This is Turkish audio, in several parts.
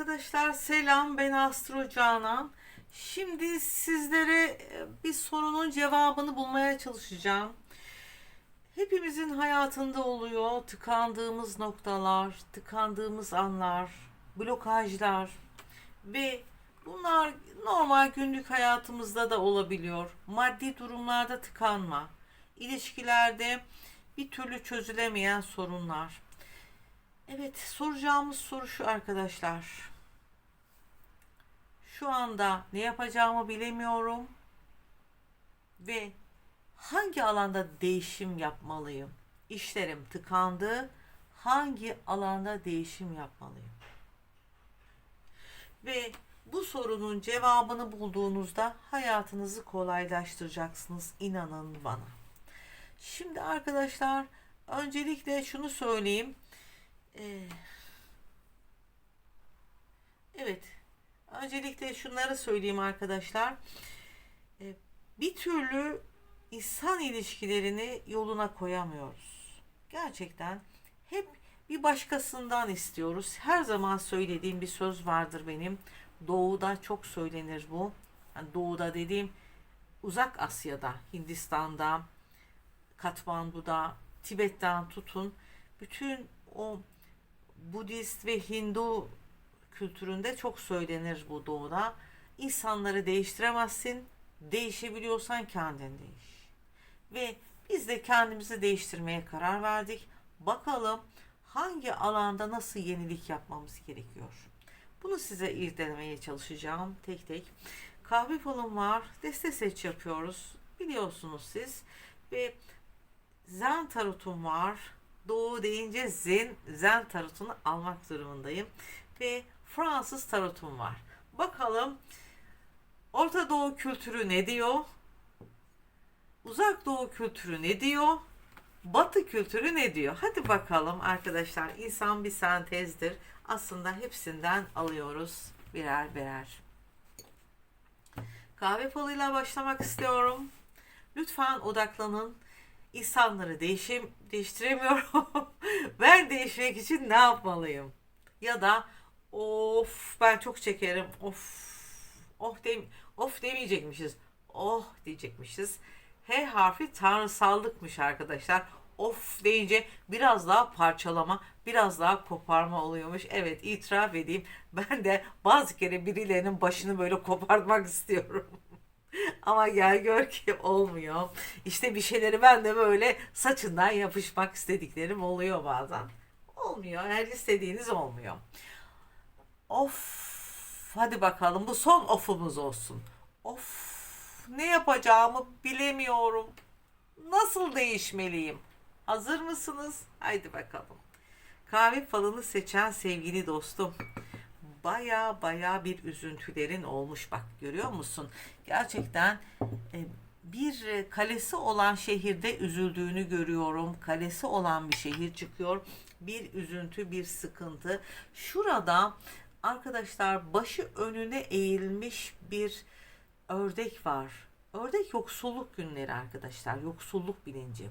Arkadaşlar selam ben Astro Canan. Şimdi sizlere e, bir sorunun cevabını bulmaya çalışacağım. Hepimizin hayatında oluyor tıkandığımız noktalar, tıkandığımız anlar, blokajlar ve bunlar normal günlük hayatımızda da olabiliyor. Maddi durumlarda tıkanma, ilişkilerde bir türlü çözülemeyen sorunlar. Evet, soracağımız soru şu arkadaşlar. Şu anda ne yapacağımı bilemiyorum ve hangi alanda değişim yapmalıyım? İşlerim tıkandı. Hangi alanda değişim yapmalıyım? Ve bu sorunun cevabını bulduğunuzda hayatınızı kolaylaştıracaksınız. inanın bana. Şimdi arkadaşlar öncelikle şunu söyleyeyim. Ee, evet. Öncelikle şunları söyleyeyim arkadaşlar. Ee, bir türlü insan ilişkilerini yoluna koyamıyoruz. Gerçekten hep bir başkasından istiyoruz. Her zaman söylediğim bir söz vardır benim. Doğuda çok söylenir bu. Yani doğuda dediğim uzak Asya'da, Hindistan'da, Katmandu'da, Tibet'ten tutun bütün o Budist ve Hindu kültüründe çok söylenir bu doğuda. İnsanları değiştiremezsin. Değişebiliyorsan kendin değiş. Ve biz de kendimizi değiştirmeye karar verdik. Bakalım hangi alanda nasıl yenilik yapmamız gerekiyor. Bunu size irdelemeye çalışacağım tek tek. Kahve falım var. Deste seç yapıyoruz. Biliyorsunuz siz. Ve Zen tarotum var. Doğu deyince Zen, Zen tarotunu almak durumundayım. Ve Fransız tarotum var. Bakalım Orta Doğu kültürü ne diyor? Uzak Doğu kültürü ne diyor? Batı kültürü ne diyor? Hadi bakalım arkadaşlar. İnsan bir sentezdir. Aslında hepsinden alıyoruz birer birer. Kahve falıyla başlamak istiyorum. Lütfen odaklanın. İnsanları değişim, değiştiremiyorum. ben değişmek için ne yapmalıyım? Ya da of ben çok çekerim. Of of dem of demeyecekmişiz. Oh diyecekmişiz. H harfi tanrısallıkmış arkadaşlar. Of deyince biraz daha parçalama, biraz daha koparma oluyormuş. Evet itiraf edeyim. Ben de bazı kere birilerinin başını böyle kopartmak istiyorum. Ama gel gör ki olmuyor. İşte bir şeyleri ben de böyle saçından yapışmak istediklerim oluyor bazen. Olmuyor. Her istediğiniz olmuyor. Of. Hadi bakalım bu son ofumuz olsun. Of. Ne yapacağımı bilemiyorum. Nasıl değişmeliyim? Hazır mısınız? Haydi bakalım. Kahve falını seçen sevgili dostum. Baya baya bir üzüntülerin olmuş bak görüyor musun? Gerçekten e, bir e, kalesi olan şehirde üzüldüğünü görüyorum. Kalesi olan bir şehir çıkıyor. Bir üzüntü, bir sıkıntı. Şurada arkadaşlar başı önüne eğilmiş bir ördek var. Ördek yoksulluk günleri arkadaşlar. Yoksulluk bilinci.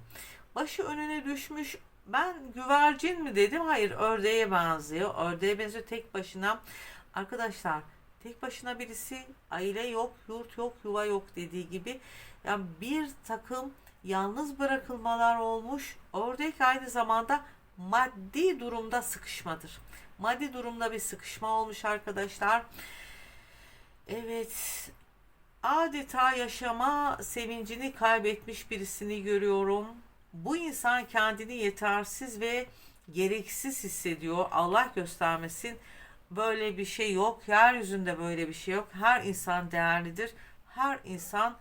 Başı önüne düşmüş. Ben güvercin mi dedim? Hayır ördeğe benziyor. Ördeğe benziyor tek başına. Arkadaşlar tek başına birisi aile yok, yurt yok, yuva yok dediği gibi. Yani bir takım yalnız bırakılmalar olmuş. Ördek aynı zamanda maddi durumda sıkışmadır. Maddi durumda bir sıkışma olmuş arkadaşlar. Evet. Adeta yaşama sevincini kaybetmiş birisini görüyorum. Bu insan kendini yetersiz ve gereksiz hissediyor. Allah göstermesin. Böyle bir şey yok. Yeryüzünde böyle bir şey yok. Her insan değerlidir. Her insan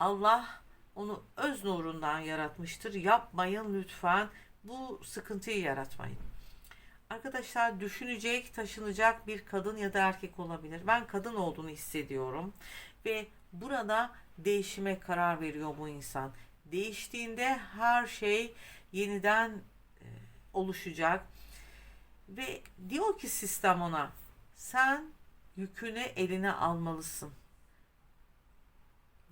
Allah onu öz nurundan yaratmıştır. Yapmayın lütfen. Bu sıkıntıyı yaratmayın. Arkadaşlar düşünecek, taşınacak bir kadın ya da erkek olabilir. Ben kadın olduğunu hissediyorum ve burada değişime karar veriyor bu insan. Değiştiğinde her şey yeniden e, oluşacak ve diyor ki sistem ona sen yükünü eline almalısın.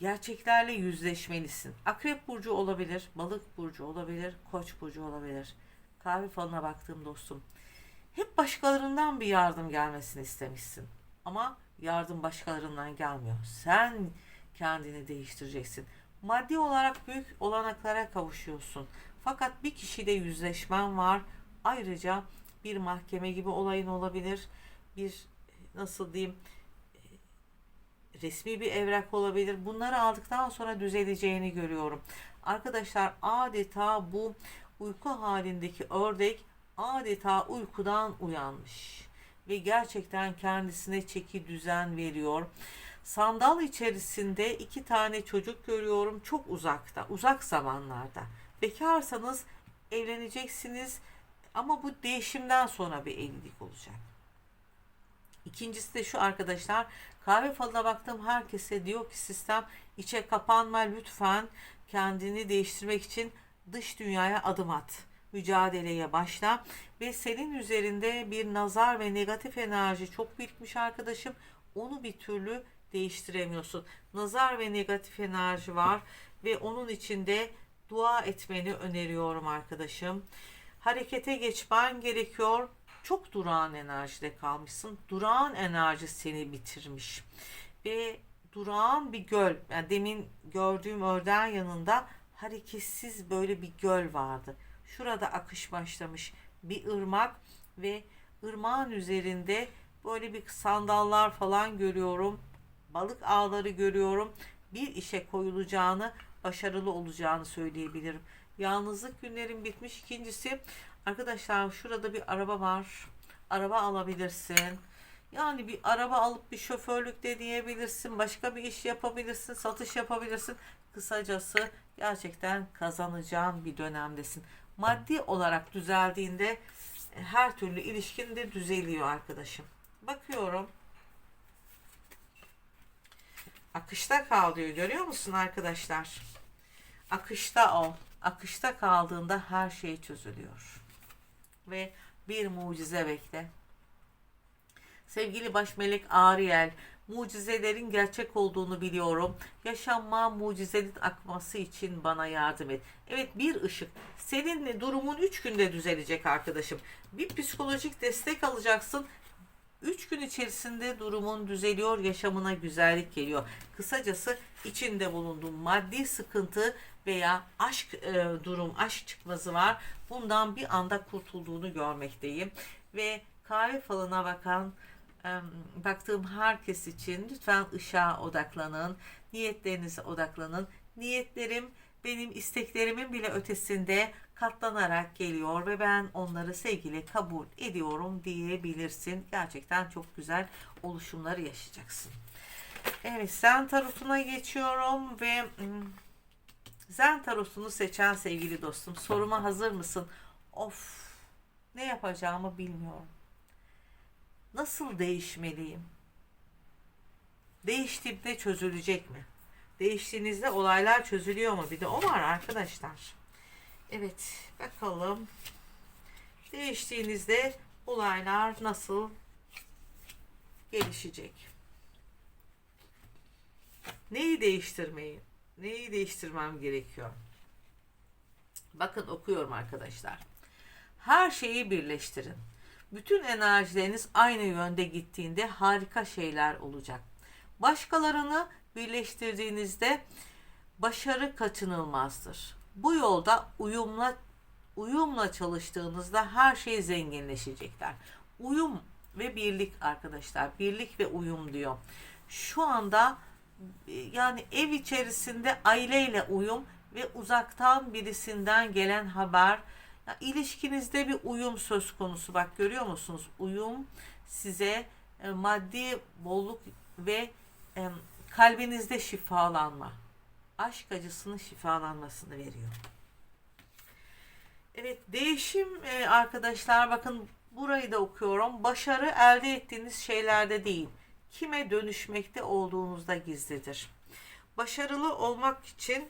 Gerçeklerle yüzleşmelisin. Akrep burcu olabilir, balık burcu olabilir, koç burcu olabilir. Kahve falına baktığım dostum. Hep başkalarından bir yardım gelmesini istemişsin. Ama yardım başkalarından gelmiyor. Sen kendini değiştireceksin. Maddi olarak büyük olanaklara kavuşuyorsun. Fakat bir kişiyle yüzleşmen var. Ayrıca bir mahkeme gibi olayın olabilir. Bir nasıl diyeyim resmi bir evrak olabilir. Bunları aldıktan sonra düzeleceğini görüyorum. Arkadaşlar adeta bu uyku halindeki ördek adeta uykudan uyanmış ve gerçekten kendisine çeki düzen veriyor. Sandal içerisinde iki tane çocuk görüyorum çok uzakta, uzak zamanlarda. Bekarsanız evleneceksiniz ama bu değişimden sonra bir evlilik olacak. İkincisi de şu arkadaşlar kahve falına baktığım herkese diyor ki sistem içe kapanma lütfen kendini değiştirmek için dış dünyaya adım at. Mücadeleye başla ve senin üzerinde bir nazar ve negatif enerji çok birikmiş arkadaşım. Onu bir türlü değiştiremiyorsun. Nazar ve negatif enerji var ve onun içinde dua etmeni öneriyorum arkadaşım. Harekete geçmen gerekiyor. Çok durağan enerjide kalmışsın. Durağan enerji seni bitirmiş. Ve durağan bir göl. Yani demin gördüğüm ördeğin yanında hareketsiz böyle bir göl vardı. Şurada akış başlamış bir ırmak ve ırmağın üzerinde böyle bir sandallar falan görüyorum. Balık ağları görüyorum. Bir işe koyulacağını, başarılı olacağını söyleyebilirim. Yalnızlık günlerin bitmiş. İkincisi arkadaşlar şurada bir araba var. Araba alabilirsin. Yani bir araba alıp bir şoförlük deneyebilirsin. Başka bir iş yapabilirsin. Satış yapabilirsin. Kısacası gerçekten kazanacağın bir dönemdesin. Maddi olarak düzeldiğinde her türlü ilişkin de düzeliyor arkadaşım. Bakıyorum. Akışta kal diyor. Görüyor musun arkadaşlar? Akışta ol. Akışta kaldığında her şey çözülüyor. Ve bir mucize bekle. Sevgili baş melek Ariel, mucizelerin gerçek olduğunu biliyorum. Yaşanma mucizenin akması için bana yardım et. Evet bir ışık. Senin durumun 3 günde düzelecek arkadaşım. Bir psikolojik destek alacaksın. 3 gün içerisinde durumun düzeliyor, yaşamına güzellik geliyor. Kısacası içinde bulunduğun maddi sıkıntı veya aşk e, durum, aşk çıkmazı var. Bundan bir anda kurtulduğunu görmekteyim. Ve kahve falına bakan baktığım herkes için lütfen ışığa odaklanın, niyetlerinize odaklanın. Niyetlerim benim isteklerimin bile ötesinde katlanarak geliyor ve ben onları sevgiyle kabul ediyorum diyebilirsin. Gerçekten çok güzel oluşumları yaşayacaksın. Evet Zen tarotuna geçiyorum ve Zen tarotunu seçen sevgili dostum soruma hazır mısın? Of ne yapacağımı bilmiyorum. Nasıl değişmeliyim? Değiştiğimde çözülecek mi? Değiştiğinizde olaylar çözülüyor mu? Bir de o var arkadaşlar. Evet bakalım. Değiştiğinizde olaylar nasıl gelişecek? Neyi değiştirmeyi? Neyi değiştirmem gerekiyor? Bakın okuyorum arkadaşlar. Her şeyi birleştirin. Bütün enerjileriniz aynı yönde gittiğinde harika şeyler olacak. Başkalarını birleştirdiğinizde başarı kaçınılmazdır. Bu yolda uyumla uyumla çalıştığınızda her şey zenginleşecekler. Uyum ve birlik arkadaşlar. Birlik ve uyum diyor. Şu anda yani ev içerisinde aileyle uyum ve uzaktan birisinden gelen haber ya ilişkinizde bir uyum söz konusu. Bak görüyor musunuz? Uyum size e, maddi bolluk ve e, kalbinizde şifalanma aşk acısının şifalanmasını veriyor. Evet değişim e, arkadaşlar bakın burayı da okuyorum. Başarı elde ettiğiniz şeylerde değil. Kime dönüşmekte olduğunuzda gizlidir. Başarılı olmak için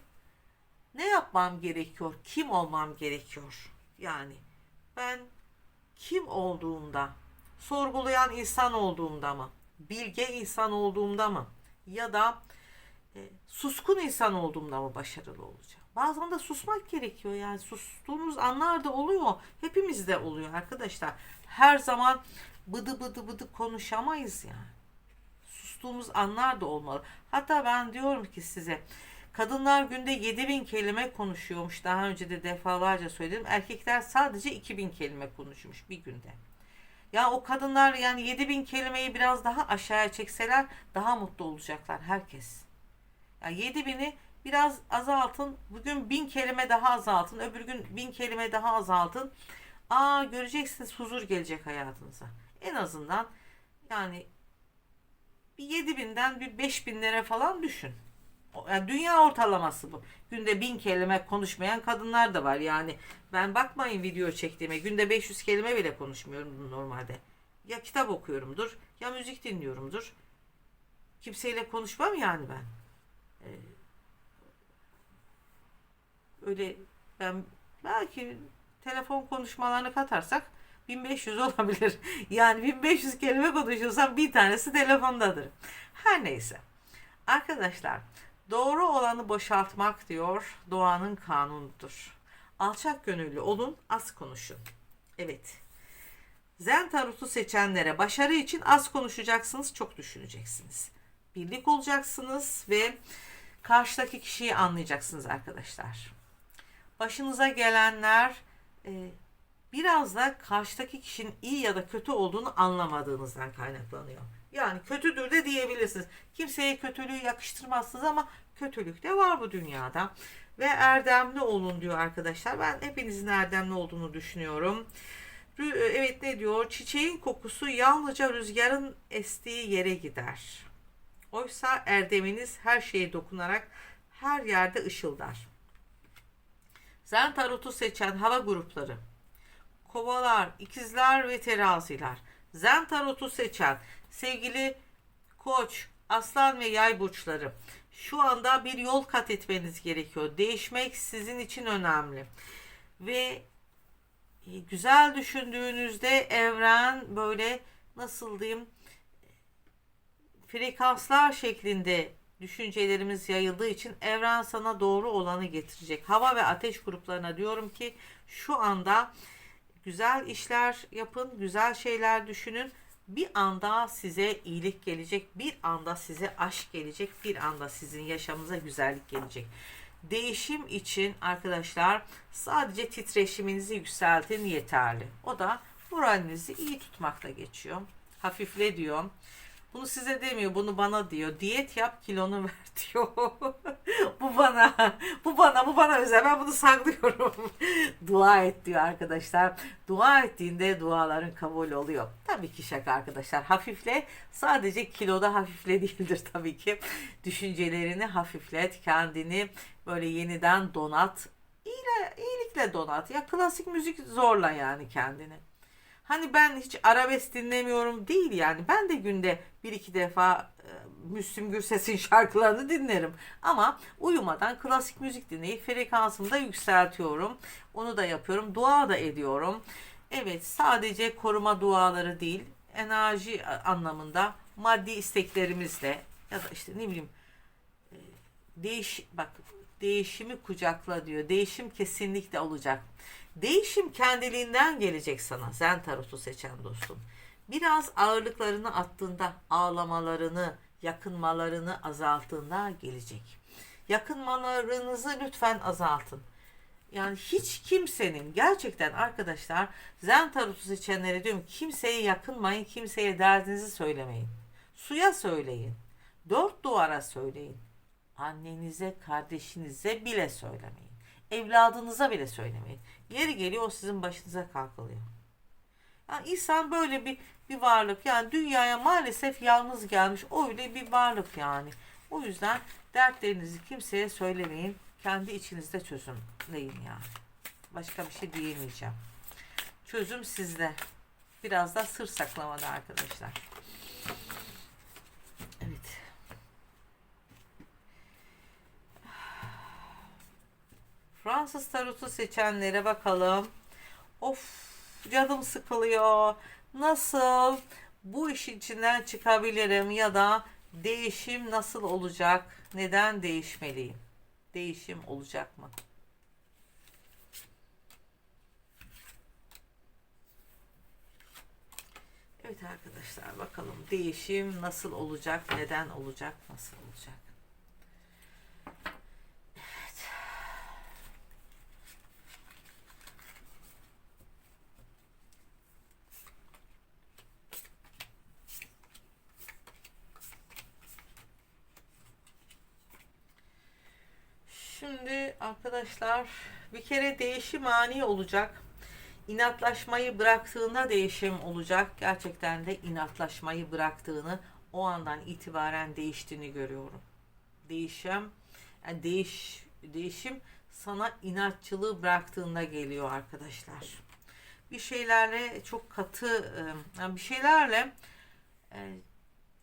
ne yapmam gerekiyor? Kim olmam gerekiyor? Yani ben kim olduğumda, sorgulayan insan olduğumda mı? Bilge insan olduğumda mı? Ya da suskun insan olduğumda mı başarılı olacağım? Bazen de susmak gerekiyor yani sustuğunuz anlar da oluyor. Hepimizde oluyor arkadaşlar. Her zaman bıdı bıdı bıdı konuşamayız yani. Sustuğumuz anlar da olmalı. Hatta ben diyorum ki size kadınlar günde 7000 kelime konuşuyormuş. Daha önce de defalarca söyledim. Erkekler sadece 2000 kelime konuşmuş bir günde. Ya o kadınlar yani 7000 kelimeyi biraz daha aşağıya çekseler daha mutlu olacaklar herkes. Ya 7000'i biraz azaltın. Bugün 1000 kelime daha azaltın. Öbür gün 1000 kelime daha azaltın. Aa göreceksiniz huzur gelecek hayatınıza. En azından yani bir 7000'den bir 5000'lere falan düşün. Yani dünya ortalaması bu. Günde 1000 kelime konuşmayan kadınlar da var. Yani ben bakmayın video çektiğime. Günde 500 kelime bile konuşmuyorum normalde. Ya kitap okuyorumdur ya müzik dinliyorumdur. Kimseyle konuşmam yani ben. Ee, öyle ben belki telefon konuşmalarını katarsak 1500 olabilir. Yani 1500 kelime konuşuyorsam bir tanesi telefondadır. Her neyse. Arkadaşlar doğru olanı boşaltmak diyor doğanın kanunudur. Alçak gönüllü olun az konuşun. Evet. Zen tarotu seçenlere başarı için az konuşacaksınız, çok düşüneceksiniz. Birlik olacaksınız ve karşıdaki kişiyi anlayacaksınız arkadaşlar. Başınıza gelenler e, biraz da karşıdaki kişinin iyi ya da kötü olduğunu anlamadığınızdan kaynaklanıyor. Yani kötüdür de diyebilirsiniz. Kimseye kötülüğü yakıştırmazsınız ama kötülük de var bu dünyada. Ve erdemli olun diyor arkadaşlar. Ben hepinizin erdemli olduğunu düşünüyorum. Rü- Evet ne diyor? Çiçeğin kokusu yalnızca rüzgarın estiği yere gider. Oysa erdeminiz her şeye dokunarak her yerde ışıldar. Zen tarotu seçen hava grupları. Kovalar, ikizler ve teraziler. Zen tarotu seçen sevgili koç, aslan ve yay burçları. Şu anda bir yol kat etmeniz gerekiyor. Değişmek sizin için önemli. Ve e, güzel düşündüğünüzde evren böyle nasıl diyeyim frekanslar şeklinde düşüncelerimiz yayıldığı için evren sana doğru olanı getirecek. Hava ve ateş gruplarına diyorum ki şu anda güzel işler yapın, güzel şeyler düşünün. Bir anda size iyilik gelecek, bir anda size aşk gelecek, bir anda sizin yaşamınıza güzellik gelecek. Değişim için arkadaşlar sadece titreşiminizi yükseltin yeterli. O da moralinizi iyi tutmakla geçiyor. Hafifle diyor. Bunu size demiyor, bunu bana diyor. Diyet yap, kilonu ver diyor. bu bana, bu bana, bu bana özel. Ben bunu saklıyorum. Dua et diyor arkadaşlar. Dua ettiğinde duaların kabul oluyor. Tabii ki şaka arkadaşlar. Hafifle, sadece kiloda hafifle değildir tabii ki. Düşüncelerini hafiflet, kendini böyle yeniden donat. İyile, iyilikle donat. Ya klasik müzik zorla yani kendini. Hani ben hiç arabesk dinlemiyorum değil yani. Ben de günde bir iki defa e, Müslüm Gürses'in şarkılarını dinlerim. Ama uyumadan klasik müzik dinleyip frekansımı da yükseltiyorum. Onu da yapıyorum. Dua da ediyorum. Evet sadece koruma duaları değil enerji anlamında maddi isteklerimizle ya da işte ne bileyim e, değiş bak değişimi kucakla diyor. Değişim kesinlikle olacak. Değişim kendiliğinden gelecek sana. Zen tarotu seçen dostum. Biraz ağırlıklarını attığında, ağlamalarını, yakınmalarını azalttığında gelecek. Yakınmalarınızı lütfen azaltın. Yani hiç kimsenin gerçekten arkadaşlar Zen tarotu seçenlere diyorum kimseye yakınmayın, kimseye derdinizi söylemeyin. Suya söyleyin. Dört duvara söyleyin. Annenize, kardeşinize bile söylemeyin. Evladınıza bile söylemeyin. Yeri geliyor o sizin başınıza kalkılıyor. Yani insan böyle bir bir varlık. Yani dünyaya maalesef yalnız gelmiş öyle bir varlık yani. O yüzden dertlerinizi kimseye söylemeyin. Kendi içinizde çözümleyin yani. Başka bir şey diyemeyeceğim. Çözüm sizde. Biraz da sır saklamada arkadaşlar. Fransız tarotu seçenlere bakalım. Of canım sıkılıyor. Nasıl bu işin içinden çıkabilirim ya da değişim nasıl olacak? Neden değişmeliyim? Değişim olacak mı? Evet arkadaşlar bakalım değişim nasıl olacak? Neden olacak? Nasıl olacak? Şimdi arkadaşlar bir kere değişim ani olacak. İnatlaşmayı bıraktığında değişim olacak. Gerçekten de inatlaşmayı bıraktığını o andan itibaren değiştiğini görüyorum. Değişim, yani değiş, değişim sana inatçılığı bıraktığında geliyor arkadaşlar. Bir şeylerle çok katı, e, yani bir şeylerle e,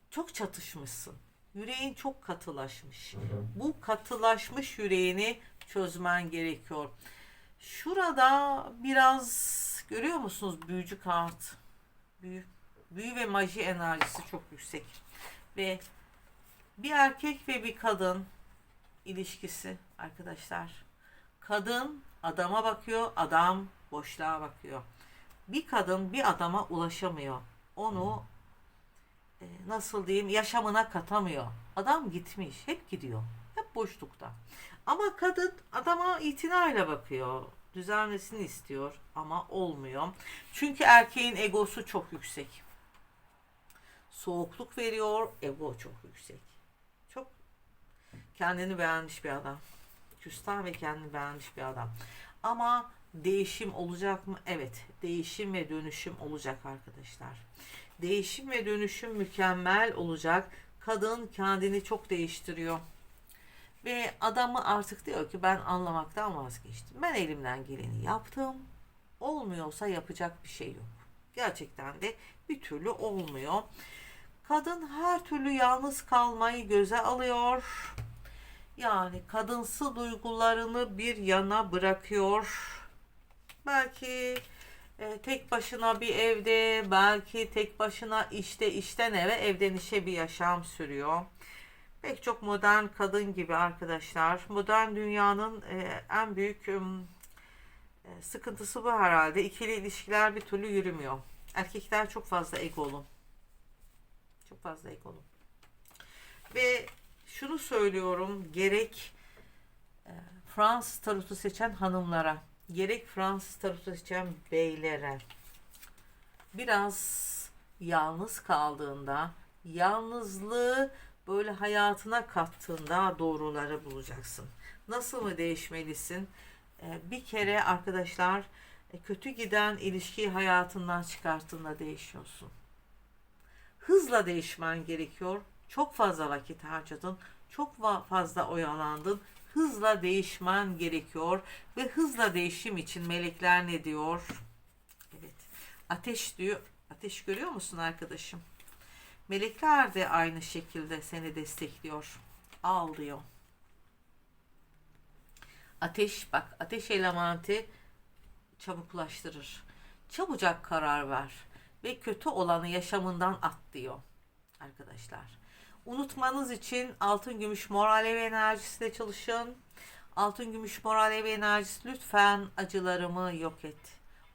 çok çatışmışsın. Yüreğin çok katılaşmış. Bu katılaşmış yüreğini çözmen gerekiyor. Şurada biraz görüyor musunuz büyücü kart? Büyü, büyü ve maji enerjisi çok yüksek. Ve bir erkek ve bir kadın ilişkisi arkadaşlar. Kadın adama bakıyor, adam boşluğa bakıyor. Bir kadın bir adama ulaşamıyor. Onu nasıl diyeyim yaşamına katamıyor. Adam gitmiş, hep gidiyor. Hep boşlukta. Ama kadın adama itinayla bakıyor. Düzelmesini istiyor ama olmuyor. Çünkü erkeğin egosu çok yüksek. Soğukluk veriyor, ego çok yüksek. Çok kendini beğenmiş bir adam. Küstah ve kendini beğenmiş bir adam. Ama değişim olacak mı? Evet, değişim ve dönüşüm olacak arkadaşlar. Değişim ve dönüşüm mükemmel olacak. Kadın kendini çok değiştiriyor. Ve adamı artık diyor ki ben anlamaktan vazgeçtim. Ben elimden geleni yaptım. Olmuyorsa yapacak bir şey yok. Gerçekten de bir türlü olmuyor. Kadın her türlü yalnız kalmayı göze alıyor. Yani kadınsı duygularını bir yana bırakıyor. Belki e, tek başına bir evde, belki tek başına işte işten eve, evden işe bir yaşam sürüyor. Pek çok modern kadın gibi arkadaşlar. Modern dünyanın e, en büyük e, sıkıntısı bu herhalde. İkili ilişkiler bir türlü yürümüyor. Erkekler çok fazla egolu. Çok fazla egolu. Ve şunu söylüyorum gerek e, Fransız tarotu seçen hanımlara gerek Fransız tarotu seçen beylere biraz yalnız kaldığında yalnızlığı böyle hayatına kattığında doğruları bulacaksın. Nasıl mı değişmelisin? Ee, bir kere arkadaşlar e, kötü giden ilişkiyi hayatından çıkarttığında değişiyorsun. Hızla değişmen gerekiyor. Çok fazla vakit harcadın. Çok fazla oyalandın. Hızla değişmen gerekiyor ve hızla değişim için melekler ne diyor? Evet. Ateş diyor. Ateş görüyor musun arkadaşım? Melekler de aynı şekilde seni destekliyor. Al diyor. Ateş bak ateş elementi çabuklaştırır. Çabucak karar ver ve kötü olanı yaşamından at diyor arkadaşlar. Unutmanız için altın gümüş mor alev enerjisiyle çalışın. Altın gümüş mor alev enerjisi lütfen acılarımı yok et.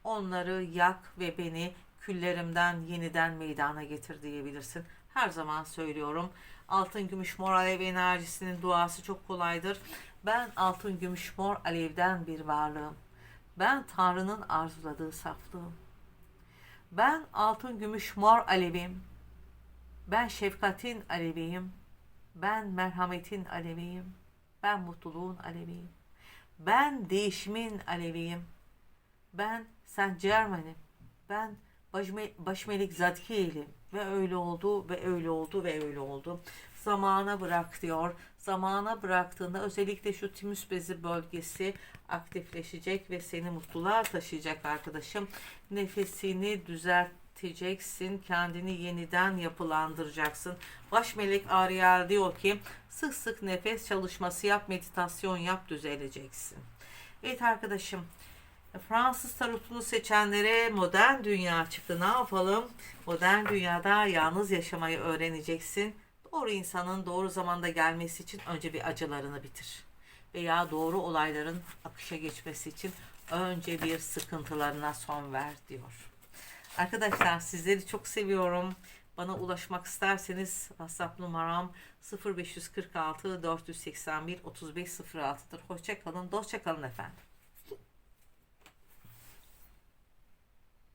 Onları yak ve beni küllerimden yeniden meydana getir diyebilirsin. Her zaman söylüyorum. Altın gümüş mor alev enerjisinin duası çok kolaydır. Ben altın gümüş mor alevden bir varlığım. Ben Tanrı'nın arzuladığı saflığım. Ben altın gümüş mor alevim. Ben şefkatin aleviyim. Ben merhametin aleviyim. Ben mutluluğun aleviyim. Ben değişimin aleviyim. Ben Saint Germain'im. Ben Başme, Başmelik Zadkiye'lim. Ve öyle oldu ve öyle oldu ve öyle oldu. Zamana bırak diyor. Zamana bıraktığında özellikle şu timüs bezi bölgesi aktifleşecek ve seni mutluluğa taşıyacak arkadaşım. Nefesini düzelteceksin. Kendini yeniden yapılandıracaksın. Baş melek Ariel diyor ki sık sık nefes çalışması yap, meditasyon yap, düzeleceksin. Evet arkadaşım Fransız tarotunu seçenlere modern dünya çıktı. Ne yapalım? Modern dünyada yalnız yaşamayı öğreneceksin. Doğru insanın doğru zamanda gelmesi için önce bir acılarını bitir. Veya doğru olayların akışa geçmesi için önce bir sıkıntılarına son ver diyor. Arkadaşlar sizleri çok seviyorum. Bana ulaşmak isterseniz WhatsApp numaram 0546 481 3506'dır. Hoşçakalın, dostça efendim.